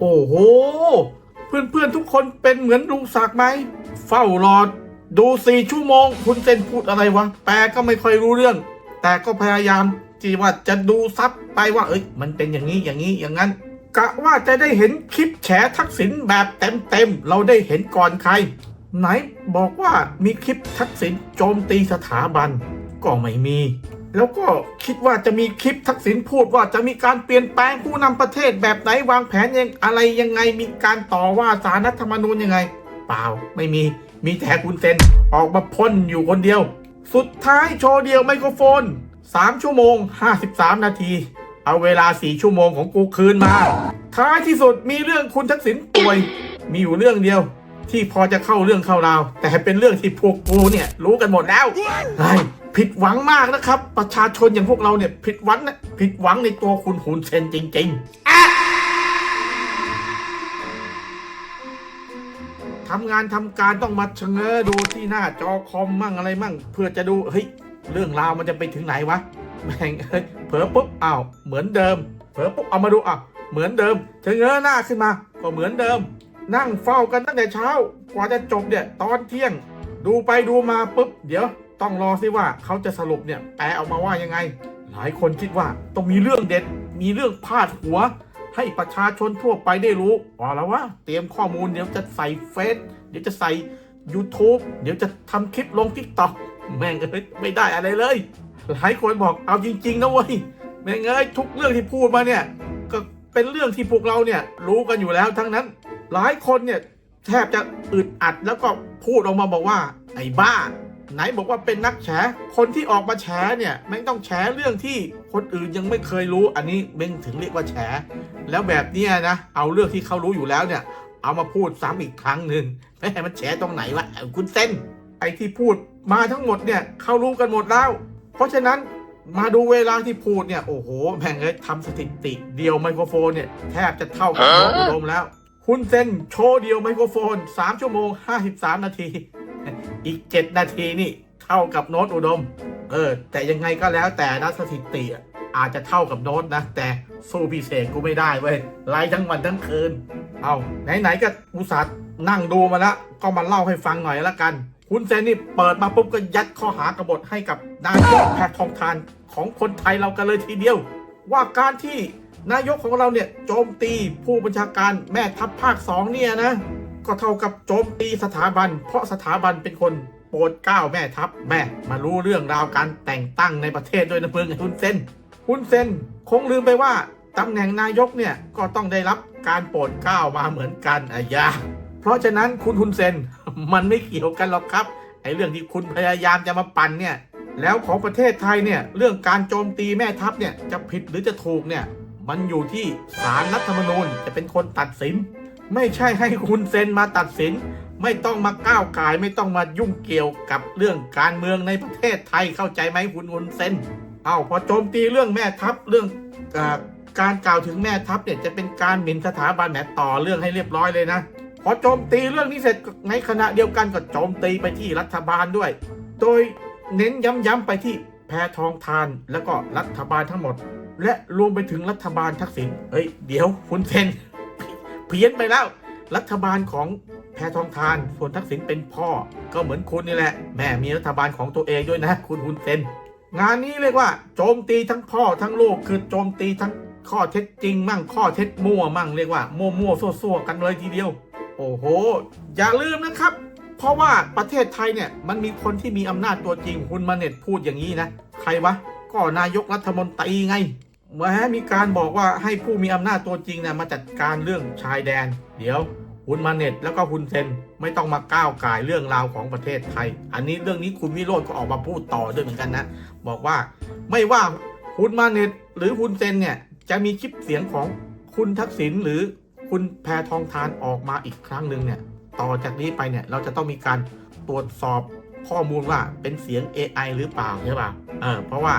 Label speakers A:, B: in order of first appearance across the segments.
A: โอ้โห เพื่อนๆทุกคนเป็นเหมือนลุงศักดิ์ไหม เฝ้ารอดูสี่ชั่วโมง คุณเซนพูดอะไรวะ แปลก็ไม่ค่อยรู้เรื่อง แต่ก็พยายามที่ว่าจะดูซับไปว่า เอ้ย มันเป็นอย่างนี้อย่างนี้อย่างนั้นกะว่าจะได้เห็นคลิปแฉทักษิณแบบเต็มๆ เราได้เห็นก่อนใคร ไหนบอกว่ามีคลิปทักษิณโจมตีสถาบัน ก็ไม่มี แล้วก็คิดว่าจะมีคลิปทักษิณพูดว่าจะมีการเปลี่ยนแปลงผู้นำประเทศแบบไหนวางแผนยังอะไรยังไง มีการต่อว่าสารรัฐธรรมนูญยังไง เปล่าไม่มีมีแต่คุณเซนออกมาพ่นอยู่คนเดียว สุดท้ายโชว์เดียวไมโครโฟน 3 ชั่วโมง 53 นาที เอาเวลา 4 ชั่วโมงของกูคืนมา ท้ายที่สุดมีเรื่องคุณทักษิณป่วย มีอยู่เรื่องเดียว ที่พอจะเข้าเรื่องเข้าราว แต่เป็นเรื่องที่พวกกูเนี่ยรู้กันหมดแล้วเฮ้ย ผิดหวังมากนะครับ ประชาชนอย่างพวกเราเนี่ยผิดหวังนะผิดหวังในตัวคุณหุนเซนจริงๆทำงานทำการต้องมาชะเง้อดูที่หน้าจอคอมมั่งอะไรมั่ง เพื่อจะดูเฮ้ยเรื่องราวมันจะไปถึงไหนวะแม่งเอ้ยเผลอปุ๊บอ้าวเหมือนเดิม เผลอปุ๊บเอามาดูอะเหมือนเดิมชะเง้อหน้าขึ้นมาก็เหมือนเดิม นั่งเฝ้ากันตั้งแต่เช้ากว่าจะจบเนี่ยตอนเที่ยง ดูไปดูมาปุ๊บเดี๋ยว ต้องรอสิว่าเขาจะสรุปเนี่ยแปลออกมาว่ายังไง หลายคนคิดว่าต้องมีเรื่องเด็ด มีเรื่องพาดหัว ให้ประชาชนทั่วไปได้รู้ว่าแล้วว่าเตรียมข้อมูลเดี๋ยวจะใส่เฟซเดี๋ยวจะใส่ YouTube เดี๋ยวจะทำคลิปลง TikTok แม่งเอ้ยไม่ได้อะไรเลย หลายคนบอกเอาจริงๆนะเว้ยแม่งเอ้ยทุกเรื่องที่พูดมาเนี่ยก็เป็นเรื่องที่พวกเราเนี่ยรู้กันอยู่แล้วทั้งนั้น หลายคนเนี่ยแทบจะอึดอัดแล้วก็พูดออกมาบอกว่าไอ้บ้า ไหนบอกว่าเป็นนักแฉคนที่ออกมาแฉเนี่ยแม่งต้องแฉเรื่องที่คนอื่นยังไม่เคยรู้ อันนี้แม่งถึงเรียกว่าแฉแล้วแบบเนี้ยนะ เอาเรื่องที่เขารู้อยู่แล้วเนี่ย เอามาพูดซ้ำอีกครั้งหนึ่งแม่มันแฉตรงไหนวะเอาคุณเส้นไอ้ที่พูดมาทั้งหมดเนี่ยเขารู้กันหมดแล้ว เพราะฉะนั้นมาดูเวลาที่พูดเนี่ยโอ้โหแม่งเลยทำสถิติเดียวไมโครโฟนเนี่ยแทบจะเท่ากับน้องอุดมแล้ว คุณเซนโชว์เดียวไมโครโฟน 3 ชั่วโมง 53 นาที อีก7นาทีนี่เท่ากับโน้ตอุดม เออ แต่ยังไงก็แล้วแต่นะสถิติอาจจะเท่ากับโน้ตนะ แต่สู้พิเศษกูไม่ได้เว้ยไล่ทั้งวันทั้งคืน เอาไหนๆก็อุตส่าห์นั่งดูมาแล้วก็มาเล่าให้ฟังหน่อยละกัน คุณเซนนี่เปิดมาปุ๊บก็ยัดข้อหากบฏให้กับนายกแพทองทานของคนไทยเรากันเลยทีเดียว ว่าการที่นายกของเราเนี่ยโจมตีผู้บัญชาการแม่ทัพภาคสองเนี่ยนะ ก็เท่ากับโจมตีสถาบัน เพราะสถาบันเป็นคนโปรดเกล้าแม่ทัพแม่มารู้เรื่องราวการแต่งตั้งในประเทศด้วยนะเพื่อนคุณเซนคุณเซนคงลืมไปว่าตำแหน่งนายกเนี่ยก็ต้องได้รับการโปรดเกล้ามาเหมือนกันอายาเพราะฉะนั้นคุณฮุนเซนมันไม่เกี่ยวกันหรอกครับไอ้เรื่องที่คุณพยายามจะมาปั่นเนี่ยแล้วของประเทศไทยเนี่ยเรื่องการโจมตีแม่ทัพเนี่ยจะผิดหรือจะถูกเนี่ยมันอยู่ที่ศาลรัฐธรรมนูญจะเป็นคนตัดสิน ไม่ใช่ให้คุณเซนมาตัดสิน ไม่ต้องมาก้าวไก่าย ไม่ต้องมายุ่งเกี่ยวกับเรื่องการเมืองในประเทศไทยเข้าใจไหมคุณฮุนเซนเอาพอโจมตีเรื่องแม่ทัพเรื่องอการกล่าวถึงแม่ทัพเนี่ยจะเป็นการหมิ่นสถาบันแหมต่อเรื่องให้เรียบร้อยเลยนะพอโจมตีเรื่องนี้เสร็จในขณะเดียวกันก็โจมตีไปที่รัฐบาลด้วย โดยเน้นย้ำๆไปที่แพทองทานแล้วก็รัฐบาลทั้งหมด และรวมไปถึงรัฐบาลทักษิณเฮ้ยเดี๋ยวคุณเซน เพี้ยนไปแล้ว รัฐบาลของแพทองทานส่วนทักษิณเป็นพ่อ ก็เหมือนคุณนี่แหละ แม่มีรัฐบาลของตัวเองด้วยนะ คุณฮุนเซนงานนี้เรียกว่าโจมตีทั้งพ่อทั้งลูกคือโจมตีทั้งข้อเท็จจริงมั่งข้อเท็จมั่วมั่งเรียกว่ามั่วมั่วซั่วซั่วกันเลยทีเดียว โอ้โห อย่าลืมนะครับ เพราะว่าประเทศไทยเนี่ยมันมีคนที่มีอำนาจตัวจริงคุณมาเน็ตพูดอย่างนี้นะ ใครวะ ก็นายกรัฐมนตรีไง แม้มีการบอกว่าให้ผู้มีอำนาจตัวจริงเนี่ยมาจัดการเรื่องชายแดน เดี๋ยวคุณมาเน็ตแล้วก็คุณเซนไม่ต้องมาก้าวไก่เรื่องราวของประเทศไทย อันนี้เรื่องนี้คุณวิโรจน์ก็ออกมาพูดต่อด้วยเหมือนกันนะ บอกว่าไม่ว่าคุณมาเน็ตหรือคุณเซนเนี่ยจะมีคลิปเสียงของคุณทักษิณหรือคุณแพทองทานออกมาอีกครั้งหนึ่งเนี่ยต่อจากนี้ไปเนี่ยเราจะต้องมีการตรวจสอบข้อมูลว่าเป็นเสียง AI หรือเปล่าใช่ป่ะเออเพราะว่า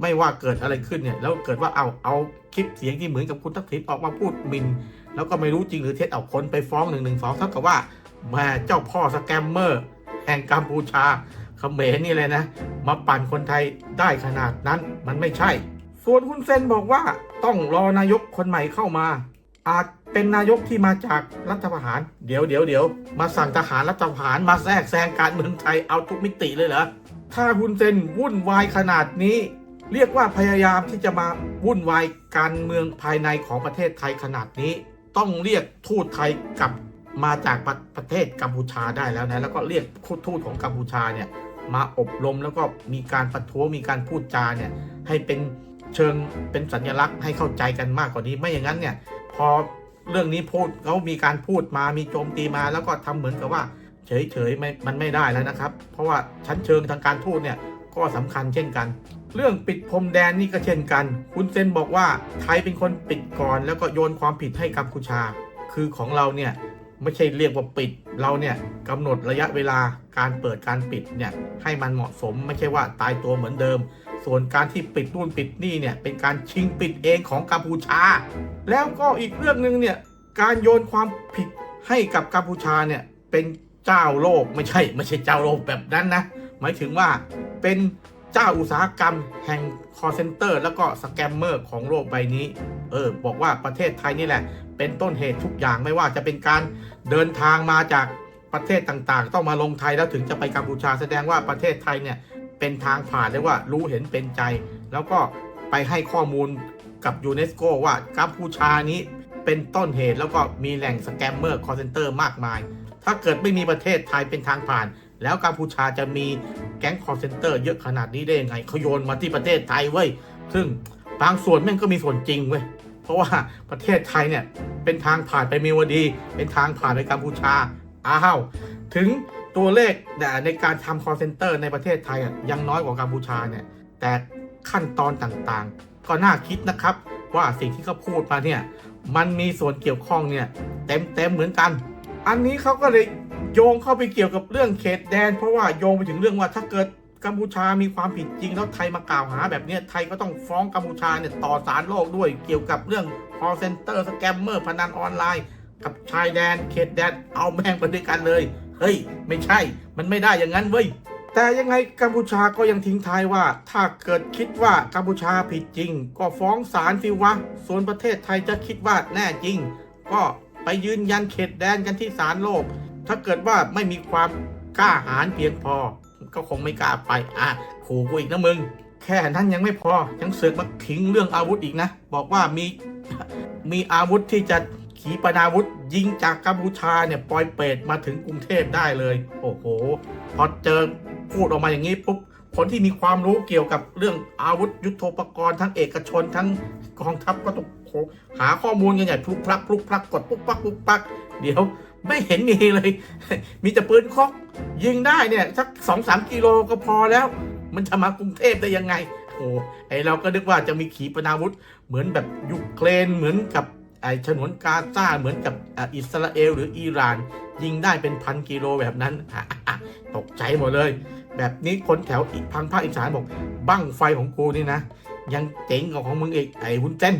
A: ไม่ว่าเกิดอะไรขึ้นเนี่ยแล้วเกิดว่าเอาเอาคลิปเสียงที่เหมือนกับคุณทักษิณออกมาพูดมิน แล้วก็ไม่รู้จริงหรือเท็จเอาคนไปฟ้อง1นึเท่ากับว่าแม่เจ้าพ่อสแกมเมอร์แห่งกัมพูชาเขมรนี่เลยนะ มาปั่นคนไทยได้ขนาดนั้นมันไม่ใช่ ส่วนคุณเซนบอกว่าต้องรอนายกคนใหม่เข้ามา อาจเป็นนายกที่มาจากรัฐประหาร เดี๋ยวเดี๋ยวเดี๋ยวมาสั่งทหารรัฐประหารมาแทรกแซงการเมืองไทยเอาทุกมิติเลยเหรอถ้าคุณเซนวุ่นวายขนาดนี้ เรียกว่าพยายามที่จะมาวุ่นวายการเมืองภายในของประเทศไทยขนาดนี้ ต้องเรียกทูตไทยกลับมาจากประประเทศกัมพูชาได้แล้วนะแล้วก็เรียกทูตของกัมพูชาเนี่ยมาอบรมแล้วก็มีการประท้วงมีการพูดจาเนี่ยให้เป็นเชิงเป็นสัญลักษณ์ให้เข้าใจกันมากกว่านี้ไม่อย่างนั้นเนี่ยพอเรื่องนี้พูดเขามีการพูดมามีโจมตีมา แล้วก็ทำเหมือนกับว่า เฉยๆม่มันไม่ได้แล้วนะครับ เพราะว่าชั้นเชิงทางการทูตเนี่ยก็สำคัญเช่นกัน เรื่องปิดพรมแดนนี่ก็เช่นกัน คุณเซนบอกว่าไทยเป็นคนปิดก่อน แล้วก็โยนความผิดให้กัมพูชา คือของเราเนี่ยไม่ใช่เรียกว่าปิด เราเนี่ยกำหนดระยะเวลาการเปิดการปิดเนี่ยให้มันเหมาะสมไม่ใช่ว่าตายตัวเหมือนเดิม ส่วนการที่ปิดนู่นปิดนี่เนี่ยเป็นการชิงปิดเองของกัมพูชา แล้วก็อีกเรื่องหนึ่งเนี่ยการโยนความผิดให้กับกัมพูชาเนี่ยเป็นเจ้าโลกไม่ใช่ ไม่ใช่เจ้าโลกแบบนั้นนะหมายถึงว่าเป็น เจ้าอุตสาหกรรมแห่งคอร์เซนเตอร์แล้วก็สแกมเมอร์ของโลกใบนี้ เออ บอกว่าประเทศไทยนี่แหละ เป็นต้นเหตุทุกอย่างไม่ว่าจะเป็นการเดินทางมาจากประเทศต่างๆ ต้องมาลงไทยแล้วถึงจะไปกัมพูชาแสดงว่าประเทศไทยเนี่ยเป็นทางผ่านเรียกว่ารู้เห็นเป็นใจ แล้วก็ไปให้ข้อมูลกับยูเนสโกว่ากัมพูชานี้เป็นต้นเหตุแล้วก็มีแหล่งสแกมเมอร์คอร์เซนเตอร์มากมาย ถ้าเกิดไม่มีประเทศไทยเป็นทางผ่าน แล้วกัมพูชาจะมีแก๊งคอร์เซนเตอร์เยอะขนาดนี้ได้ยังไงเขาโยนมาที่ประเทศไทยเว้ย ซึ่งบางส่วนแม่งก็มีส่วนจริงเว้ย เพราะว่าประเทศไทยเนี่ยเป็นทางผ่านไปมีวดี เป็นทางผ่านไปกัมพูชา อ้าว ถึงตัวเลขในการทำคอร์เซนเตอร์ในประเทศไทยอะยังน้อยกว่ากัมพูชาเนี่ย แต่ขั้นตอนต่างๆ ก็น่าคิดนะครับว่าสิ่งที่เขาพูดมาเนี่ยมันมีส่วนเกี่ยวข้องเนี่ยเต็มๆเหมือนกัน อันนี้เขาก็เลยโยงเข้าไปเกี่ยวกับเรื่องเขตแดน เพราะว่าโยงไปถึงเรื่องว่าถ้าเกิดกัมพูชามีความผิดจริง แล้วไทยมากล่าวหาแบบนี้ไทยก็ต้องฟ้องกัมพูชาเนี่ยต่อศาลโลกด้วยเกี่ยวกับเรื่อง call center สแกมเมอร์พนันออนไลน์ กับชายแดน เขตแดนเอาแม่งไปด้วยกันเลย เฮ้ย ไม่ใช่ มันไม่ได้อย่างนั้นเว้ยแต่ยังไงกัมพูชาก็ยังทิ้งท้ายว่า ถ้าเกิดคิดว่ากัมพูชาผิดจริง ก็ฟ้องศาลสิวะ ส่วนประเทศไทยจะคิดว่าแน่จริง ก็ ไปยืนยันเขตแดนกันที่ศาลโลก ถ้าเกิดว่าไม่มีความกล้าหาญเพียงพอ ก็คงไม่กล้าไป อะขู่กูอีกนะมึง แค่นั้นยังไม่พอ ยังเสือกมาขิงเรื่องอาวุธอีกนะ บอกว่ามี มีอาวุธที่จะขีปนาวุธยิงจากกัมพูชาเนี่ยปล่อยเปรตมาถึงกรุงเทพได้เลย โอ้โห พอเจอพูดออกมาอย่างนี้ปุ๊บคนที่มีความรู้เกี่ยวกับเรื่องอาวุธยุทโธปกรณ์ทั้งเอกชนทั้งกองทัพก็ต้อง หาข้อมูลกันใหญ่พลุกพลักพลุกพลักกดปุ๊บปักปุ๊บปัก เดี๋ยวไม่เห็นมีเลย มีแต่ปืนคอกยิงได้เนี่ยสักสองสามกิโลก็พอแล้ว มันจะมากรุงเทพได้ยังไงโอ้ไอเราก็นึกว่าจะมีขีปนาวุธ เหมือนแบบยูเครนเหมือนกับไอฉนวนกาซาเหมือนกับอิสราเอลหรืออิหร่าน ยิงได้เป็นพันกิโลแบบนั้น ตกใจหมดเลย แบบนี้คนแถวอีกพังภาคอีสานบอก บั้งไฟของกูนี่นะ ยังเจ๋งกว่าของมึงอีกไอ้วุ้นเส้น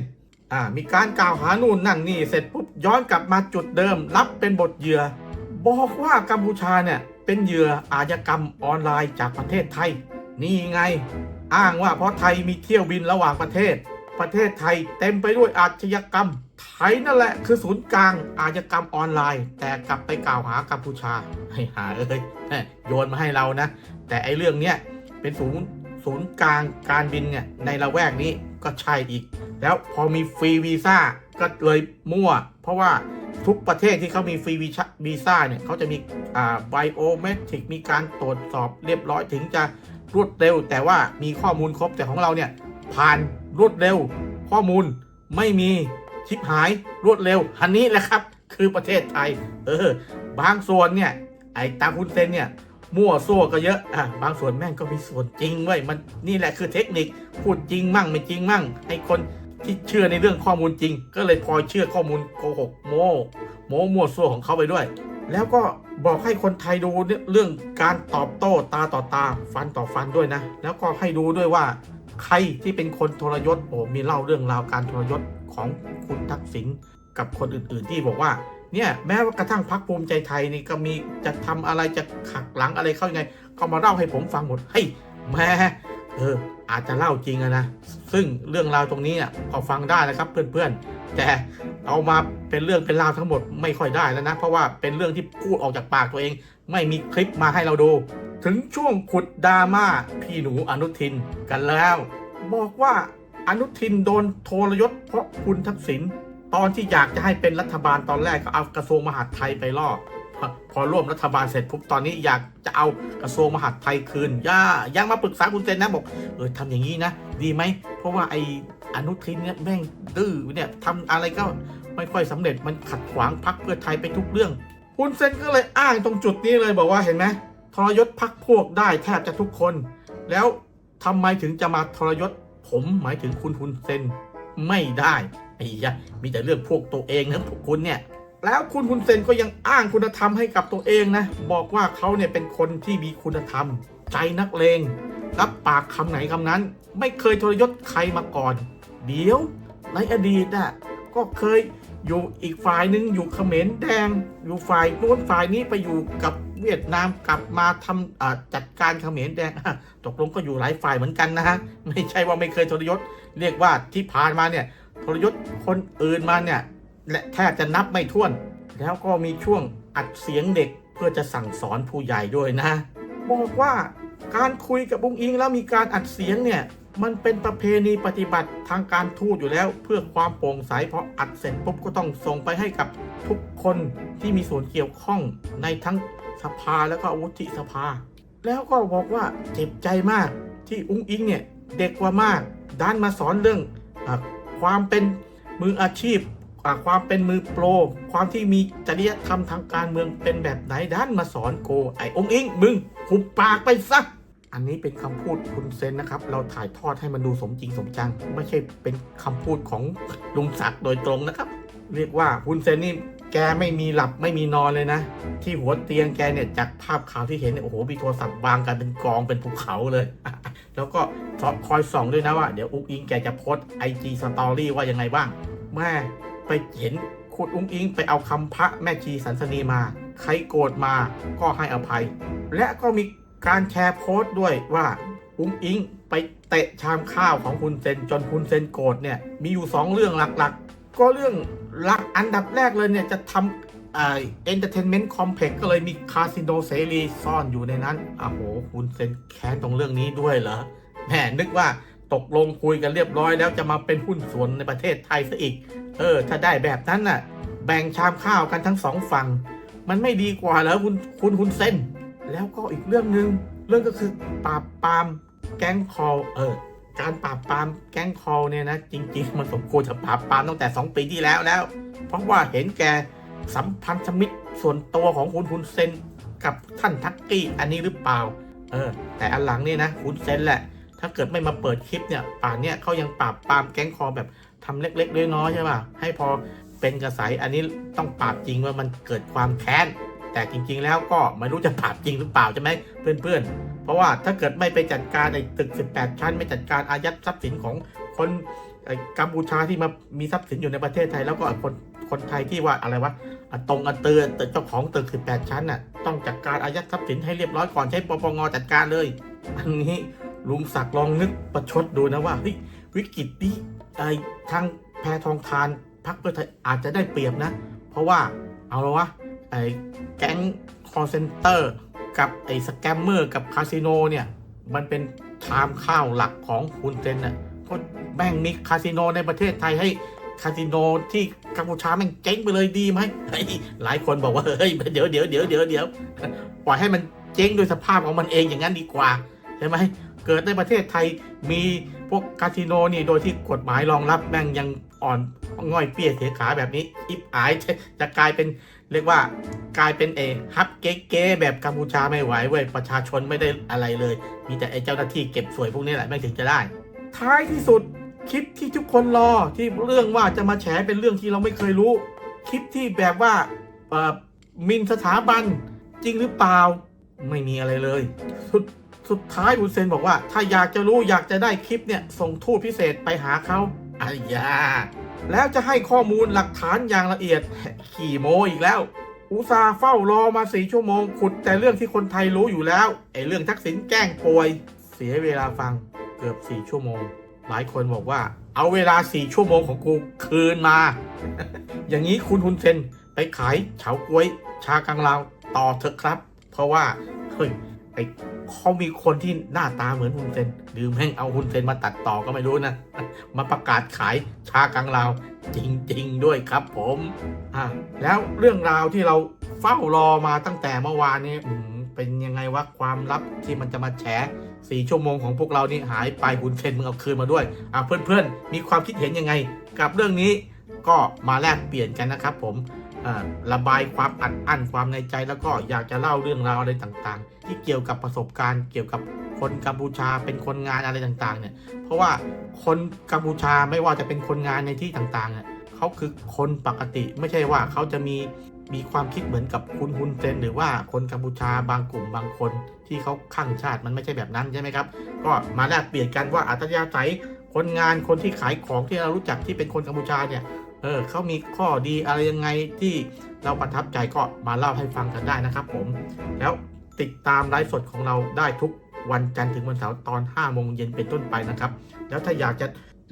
A: อ่ามีการกล่าวหานู่นนั่นนี่เสร็จปุ๊บย้อนกลับมาจุดเดิม รับเป็นบทเหยื่อ บอกว่ากัมพูชาเนี่ยเป็นเหยื่ออาชญากรรมออนไลน์จากประเทศไทย นี่ไง อ้างว่าเพราะไทยมีเที่ยวบินระหว่างประเทศ ประเทศไทยเต็มไปด้วยอาชญากรรม ไทยนั่นแหละคือศูนย์กลางอาชญากรรมออนไลน์ แต่กลับไปกล่าวหากัมพูชาให้หาเอ้ยโยนมาให้เรานะ แต่ไอ้เรื่องเนี้ยเป็นศูนย์ศูนย์กลางการบินเนี่ยในละแวกนี้ ก็ใช่อีก แล้วพอมีฟรีวีซ่าก็เลยมั่ว เพราะว่าทุกประเทศที่เขามีฟรีวีซ่าเนี่ยเขาจะมีอ่าไบโอเมตริกมีการตรวจสอบเรียบร้อยถึงจะรวดเร็ว แต่ว่ามีข้อมูลครบแต่ของเราเนี่ยผ่านรวดเร็ว ข้อมูลไม่มีชิปหายรวดเร็ว อันนี้แหละครับ คือประเทศไทย เออบางส่วนเนี่ยไอ้ตาคุณเซนเนี่ย มั่วซั่วก็เยอะอะบางส่วนแม่งก็มีส่วนจริงเว้ยมันนี่แหละคือเทคนิคพูดจริงมั่งไม่จริงมั่งให้คนที่เชื่อในเรื่องข้อมูลจริง ก็เลยพลอยเชื่อข้อมูลโกหกโมโมมั่วซั่วของเขาไปด้วย แล้วก็บอกให้คนไทยดูเรื่องการตอบโต้ตาต่อตาฟันต่อฟันด้วยนะ แล้วก็ให้ดูด้วยว่าใครที่เป็นคนทรยศโอ้มีเล่าเรื่องราวการทรยศของคุณทักษิณ กับคนอื่นๆที่บอกว่าเนี่ยแม้ว่ากระทั่งพักภูมิใจไทยนี่ก็มีจะทำอะไรจะขักหลังอะไรเข้ายังไง ก็มาเล่าให้ผมฟังหมดเฮ้ยแม่เอออาจจะเล่าจริงอะนะ ซึ่งเรื่องราวตรงนี้อะก็ฟังได้นะครับเพื่อนๆ แต่เอามาเป็นเรื่องเป็นราวทั้งหมดไม่ค่อยได้แล้วนะ เพราะว่าเป็นเรื่องที่พูดออกจากปากตัวเอง ไม่มีคลิปมาให้เราดู ถึงช่วงขุดดราม่าพี่หนูอนุทินกันแล้ว บอกว่าอนุทินโดนโทรยศเพราะคุณทักษิณ ตอนที่อยากจะให้เป็นรัฐบาลตอนแรกก็เอากระทรวงมหาดไทยไปล่อพอพอร่วมรัฐบาลเสร็จปุ๊บตอนนี้อยากจะเอากระทรวงมหาดไทยคืนย่ายังมาปรึกษาคุณเซนนะบอกเออทำอย่างนี้นะ ดีไหม เพราะว่าไออนุทินเนี่ยแม่งดื้อเนี่ยทำอะไรก็ไม่ค่อยสำเร็จมันขัดขวางพักเพื่อไทยไปทุกเรื่อง คุณเซนก็เลยอ้างตรงจุดนี้เลยบอกว่าเห็นไหมทรยศพักพวกได้แทบจะทุกคน แล้วทำไมถึงจะมาทรยศผมหมายถึงคุณฮุนเซนไม่ได้ ไอ้ยะมีแต่เรื่องพวกตัวเองนะพวกคุณเนี่ย แล้วคุณฮุนเซนก็ยังอ้างคุณธรรมให้กับตัวเองนะ บอกว่าเขาเนี่ยเป็นคนที่มีคุณธรรม ใจนักเลงรับปากคำไหนคำนั้น ไม่เคยทรยศใครมาก่อน เดี๋ยวในอดีตน่ะก็เคยอยู่อีกฝ่ายหนึ่งอยู่เขมรแดง อยู่ฝ่ายโน้นฝ่ายนี้ไปอยู่กับเวียดนามกลับมาทำอ่าจัดการเขมรแดงตกลงก็อยู่หลายฝ่ายเหมือนกันนะฮะไม่ใช่ว่าไม่เคยทรยศ เรียกว่าที่ผ่านมาเนี่ย ทรยศคนอื่นมาเนี่ยและแทบจะนับไม่ถ้วน แล้วก็มีช่วงอัดเสียงเด็กเพื่อจะสั่งสอนผู้ใหญ่ด้วยนะ บอกว่าการคุยกับบุงอิงแล้วมีการอัดเสียงเนี่ยมันเป็นประเพณีปฏิบัติทางการทูตอยู่แล้ว เพื่อความโปร่งใสเพราะอัดเสร็จปุ๊บก็ต้องส่งไปให้กับทุกคนที่มีส่วนเกี่ยวข้องในทั้งสภาแล้วก็วุฒิสภา แล้วก็บอกว่าเจ็บใจมากที่อุ้งอิงเนี่ยเด็กกว่ามากด้านมาสอนเรื่องอ ความเป็นมืออาชีพความเป็นมือโปร ความที่มีจริยธรรมทางการเมืองเป็นแบบไหนด้านมาสอนโก ไอ้องค์อิง มึงหุบปากไปซะอันนี้เป็นคำพูดคุณเซนนะครับ เราถ่ายทอดให้มันดูสมจริงสมจัง ไม่ใช่เป็นคำพูดของลุงศักดิ์โดยตรงนะครับ เรียกว่าคุณเซนนี่ แกไม่มีหลับไม่มีนอนเลยนะ ที่หัวเตียงแกเนี่ยจากภาพข่าวที่เห็นเนี่ยโอ้โหมีโทรศัพท์วางกันเป็นกองเป็นภูเขาเลย แล้วก็คอยส่องด้วยนะว่า เดี๋ยวอุ้งอิงแกจะโพสไอจีสตอรี่ว่ายังไงบ้างแม่ไปเห็นคุณอุ้งอิงไปเอาคำพระแม่ชีสันสนีมา ใครโกรธมาก็ให้อภัย และก็มีการแชร์โพสต์ด้วยว่าอุ้งอิงไปเตะชามข้าวของคุณเซนจนคุณเซนโกรธเนี่ยมีอยู่สองเรื่องหลักๆ ก็เรื่อง หลักอันดับแรกเลยเนี่ยจะทำเอ่อ entertainment complex ก็เลยมีคาสิโนเสรีซ่อนอยู่ในนั้นอ้โห คุณเซนแค้นตรงเรื่องนี้ด้วยเหรอแหมนึกว่าตกลงคุยกันเรียบร้อยแล้วจะมาเป็นหุ้นส่วนในประเทศไทยซะอีก เออ ถ้าได้แบบนั้นน่ะ แบ่งชามข้าวกันทั้งสองฝั่ง มันไม่ดีกว่าเหรอคุณคุณคุณเซนแล้วก็อีกเรื่องหนึ่งเรื่องก็คือปราบปรามแก๊งคอลเออ การปราบปรามแก๊งคอลเนี่ยนะจริง ๆ มันสมควรจะปราบปรามตั้งแต่ 2 ปีที่แล้วแล้ว เพราะว่าเห็นแกสัมพันธมิตรส่วนตัวของคุณคุณเซนกับท่านทักกี้อันนี้หรือเปล่า เออ แต่อันหลังนี่นะคุณเซนแหละ ถ้าเกิดไม่มาเปิดคลิปเนี่ย ป่านเนี่ยเขายังปราบปรามแก๊งคอแบบทำเล็กๆน้อยๆใช่ป่ะให้พอเป็นกระแสอันนี้ต้องปราบจริงว่ามันเกิดความแค้นแต่จริง ๆ แล้วก็ไม่รู้จะปราบจริงหรือเปล่าใช่ไหมเพื่อนๆ เพราะว่าถ้าเกิดไม่ไปจัดการในตึก 18 ชั้น ไม่จัดการอายัดทรัพย์สินของคนกัมพูชาที่มามีทรัพย์สินอยู่ในประเทศไทย แล้วก็คนคนไทยที่ว่าอะไรวะตรงอันเตือนเจ้าของตึก 18 ชั้นน่ะต้องจัดการอายัดทรัพย์สินให้เรียบร้อยก่อนใช้ปปงจัดการเลยอันนี้ลุงศักดิ์ลองนึกประชดดูนะว่าเฮ้ยวิกฤตนี้ไอ้ทางแพทองทานพรรคเพื่อไทยอาจจะได้เปรียบนะ เพราะว่าเอาละวะไอ้แก๊งคอร์เซนเตอร์ กับไอ้สแกมเมอร์กับคาสิโนเนี่ยมันเป็นทามข้าวหลักของคุณเซนน่ะก็แบ่งมีคาสิโนในประเทศไทยให้คาสิโนที่กัมพูชาแม่งเจ๊งไปเลยดีไหมหลายคนบอกว่าเฮ้ยเดี๋ยวเดี๋ยวเดี๋ยวเดี๋ยวเดี๋ยวปล่อยให้มันเจ๊งโดยสภาพของมันเองอย่างนั้นดีกว่าใช่ไหมเกิดในประเทศไทยมีพวกคาสิโนนี่โดยที่กฎหมายรองรับแม่งยังอ่อนง่อยเปี้ยเสียขาแบบนี้อิบอายจะกลายเป็น เรียกว่ากลายเป็นเอฮับเก๊ๆแบบกัมพูชาไม่ไหวเว้ยประชาชนไม่ได้อะไรเลย มีแต่ไอ้เจ้าหน้าที่เก็บสวยพวกนี้แหละแม่งถึงจะได้ ท้ายที่สุดคลิปที่ทุกคนรอที่เรื่องว่าจะมาแฉเป็นเรื่องที่เราไม่เคยรู้ คลิปที่แบบว่าเออมินสถาบันจริงหรือเปล่าไม่มีอะไรเลย สุดสุดท้ายอุนเซนบอกว่า ถ้าอยากจะรู้อยากจะได้คลิปเนี่ยส่งทูตพิเศษไปหาเขาอายา แล้วจะให้ข้อมูลหลักฐานอย่างละเอียดขี่โมอีกแล้ว อุตสาเฝ้ารอมาสี่ชั่วโมง ขุดแต่เรื่องที่คนไทยรู้อยู่แล้วไอ้เรื่องทักษิณแกล้งป่วย เสียเวลาฟังเกือบ4ชั่วโมง หลายคนบอกว่า เอาเวลา4ชั่วโมงของกูคืนมา อย่างนี้คุณฮุนเซนไปขายเฉาก๊วย ชากังลาวต่อเถอะครับ เพราะว่าเฮ้ยไอ เขามีคนที่หน้าตาเหมือนฮุนเซนหรือแม่งเอาฮุนเซนมาตัดต่อก็ไม่รู้นะ มาประกาศขายชากังลาวจริง ๆ ด้วยครับผมอะแล้วเรื่องราวที่เราเฝ้ารอมาตั้งแต่เมื่อวานนี้เป็นยังไงวะความลับที่มันจะมาแฉสี่ชั่วโมงของพวกเรานี่หายไปหุนเซนมึงเอาคืนมาด้วยอะเพื่อนๆมีความคิดเห็นยังไง กับเรื่องนี้ ก็มาแลกเปลี่ยนกันนะครับ ผมระบายความอัดอั้นความในใจแล้วก็อยากจะเล่าเรื่องราวอะไรต่างๆ ที่เกี่ยวกับประสบการณ์ เกี่ยวกับคนกัมพูชาเป็นคนงานอะไรต่างๆ เนี่ย เพราะว่าคนกัมพูชาไม่ว่าจะเป็นคนงานในที่ต่างๆเนี่ยเขาคือคนปกติไม่ใช่ว่าเขาจะมีมีความคิดเหมือนกับคุณฮุนเซนหรือว่าคนกัมพูชาบางกลุ่มบางคนที่เขาข้างชาติมันไม่ใช่แบบนั้นใช่ไหมครับ ก็มาแลกเปลี่ยนกันว่าอัตยาศัย คนงานคนที่ขายของที่เรารู้จักที่เป็นคนกัมพูชาเนี่ยเออเขามีข้อดีอะไรยังไงที่เราประทับใจก็มาเล่าให้ฟังกันได้นะครับผม แล้วติดตามไลฟ์สดของเราได้ทุกวันจันทร์ถึงวันเสาร์ตอน5โมงเย็นเป็นต้นไปนะครับ แล้วถ้าอยากจะ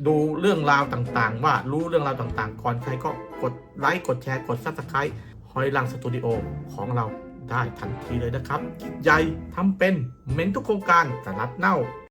A: ดูเรื่องราวต่างๆ ว่ารู้เรื่องราวต่างๆ ก่อนใครก็กดไลค์กดแชร์กด Subscribe หอยลังสตูดิโอของเราได้ทันทีเลยนะครับ ใหญ่ทำเป็นเม้นทุกโครงการสลัดเน่า